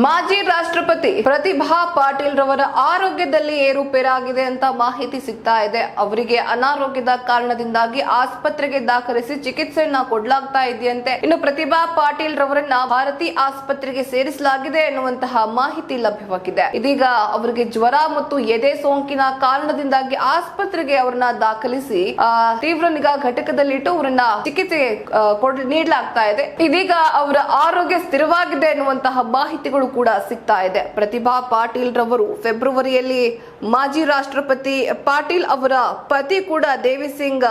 ಮಾಜಿ ರಾಷ್ಟ್ರಪತಿ ಪ್ರತಿಭಾ ಪಾಟೀಲ್ ರವರ ಆರೋಗ್ಯದಲ್ಲಿ ಏರುಪೇರಾಗಿದೆ ಅಂತ ಮಾಹಿತಿ ಸಿಗ್ತಾ ಇದೆ. ಅವರಿಗೆ ಅನಾರೋಗ್ಯದ ಕಾರಣದಿಂದಾಗಿ ಆಸ್ಪತ್ರೆಗೆ ದಾಖಲಿಸಿ ಚಿಕಿತ್ಸೆಯನ್ನ ಕೊಡಲಾಗ್ತಾ ಇದೆಯಂತೆ. ಇನ್ನು ಪ್ರತಿಭಾ ಪಾಟೀಲ್ ರವರನ್ನ ಭಾರತಿ ಆಸ್ಪತ್ರೆಗೆ ಸೇರಿಸಲಾಗಿದೆ ಎನ್ನುವಂತಹ ಮಾಹಿತಿ ಲಭ್ಯವಾಗಿದೆ. ಇದೀಗ ಅವರಿಗೆ ಜ್ವರ ಮತ್ತು ಎದೆ ಸೋಂಕಿನ ಕಾರಣದಿಂದಾಗಿ ಆಸ್ಪತ್ರೆಗೆ ಅವರನ್ನ ದಾಖಲಿಸಿ ತೀವ್ರ ನಿಗಾ ಘಟಕದಲ್ಲಿಟ್ಟು ಅವರನ್ನ ಚಿಕಿತ್ಸೆ ನೀಡಲಾಗ್ತಾ ಇದೆ. ಇದೀಗ ಅವರ ಆರೋಗ್ಯ ಸ್ಥಿರವಾಗಿದೆ ಎನ್ನುವಂತಹ ಮಾಹಿತಿಗಳು ಕೂಡ ಸಿಗ್ತಾ ಇದೆ. ಪ್ರತಿಭಾ ಪಾಟೀಲ್ ರವರು ಫೆಬ್ರವರಿಯಲ್ಲಿ ಮಾಜಿ ರಾಷ್ಟ್ರಪತಿ ಪಾಟೀಲ್ ಅವರ ಪತಿ ಕೂಡ ದೇವಿ ಸಿಂಗ್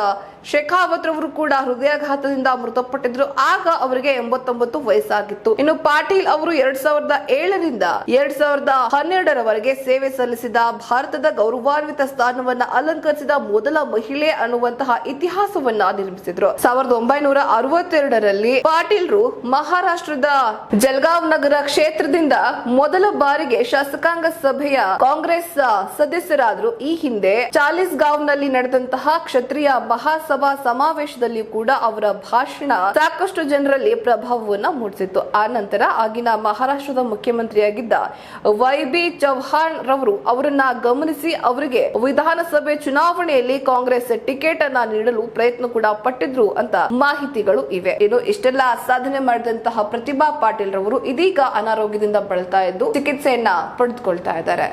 ಶೇಖಾವತ್ ಅವರು ಕೂಡ ಹೃದಯಾಘಾತದಿಂದ ಮೃತಪಟ್ಟಿದ್ರು. ಆಗ ಅವರಿಗೆ ಎಂಬತ್ತೊಂಬತ್ತು ವಯಸ್ಸಾಗಿತ್ತು. ಇನ್ನು ಪಾಟೀಲ್ ಅವರು ಎರಡ್ ಸಾವಿರದ ಏಳರಿಂದ ಎರಡ್ ಸಾವಿರದ ಹನ್ನೆರಡರವರೆಗೆ ಸೇವೆ ಸಲ್ಲಿಸಿದ ಭಾರತದ ಗೌರವಾನ್ವಿತ ಸ್ಥಾನವನ್ನ ಅಲಂಕರಿಸಿದ ಮೊದಲ ಮಹಿಳೆ ಅನ್ನುವಂತಹ ಇತಿಹಾಸವನ್ನ ನಿರ್ಮಿಸಿದ್ರು. ಸಾವಿರದ ಒಂಬೈನೂರ ಅರವತ್ತೆರಡರಲ್ಲಿ ಪಾಟೀಲ್ರು ಮಹಾರಾಷ್ಟ್ರದ ಜಲ್ಗಾವ್ ನಗರ ಕ್ಷೇತ್ರದಿಂದ ಮೊದಲ ಬಾರಿಗೆ ಶಾಸಕಾಂಗ ಸಭೆಯ ಕಾಂಗ್ರೆಸ್ ಸದಸ್ಯರಾದ್ರು. ಈ ಹಿಂದೆ ಚಾಲಿಸ್ನಲ್ಲಿ ನಡೆದಂತಹ ಕ್ಷತ್ರಿಯ ಮಹಾಸಭಾ ಸಮಾವೇಶದಲ್ಲಿ ಕೂಡ ಅವರ ಭಾಷಣ ಸಾಕಷ್ಟು ಜನರಲ್ಲಿ ಪ್ರಭಾವವನ್ನು ಮೂಡಿಸಿತ್ತು. ಆ ನಂತರ ಆಗಿನ ಮಹಾರಾಷ್ಟ್ರದ ಮುಖ್ಯಮಂತ್ರಿಯಾಗಿದ್ದ ವೈ ಬಿ ಚೌಹಾಣ್ ರವರು ಅವರನ್ನ ಗಮನಿಸಿ ಅವರಿಗೆ ವಿಧಾನಸಭೆ ಚುನಾವಣೆಯಲ್ಲಿ ಕಾಂಗ್ರೆಸ್ ಟಿಕೆಟ್ ಅನ್ನ ನೀಡಲು ಪ್ರಯತ್ನ ಕೂಡ ಪಟ್ಟಿದ್ರು ಅಂತ ಮಾಹಿತಿಗಳು ಇವೆ. ಇನ್ನು ಇಷ್ಟೆಲ್ಲ ಸಾಧನೆ ಮಾಡಿದಂತಹ ಪ್ರತಿಭಾ ಪಾಟೀಲ್ ರವರು ಇದೀಗ ಅನಾರೋಗ್ಯದಿಂದ ಬಳಲ್ತಾ ಇದ್ದು ಚಿಕಿತ್ಸೆಯನ್ನ ಪಡೆದುಕೊಳ್ತಾ ಇದ್ದಾರೆ.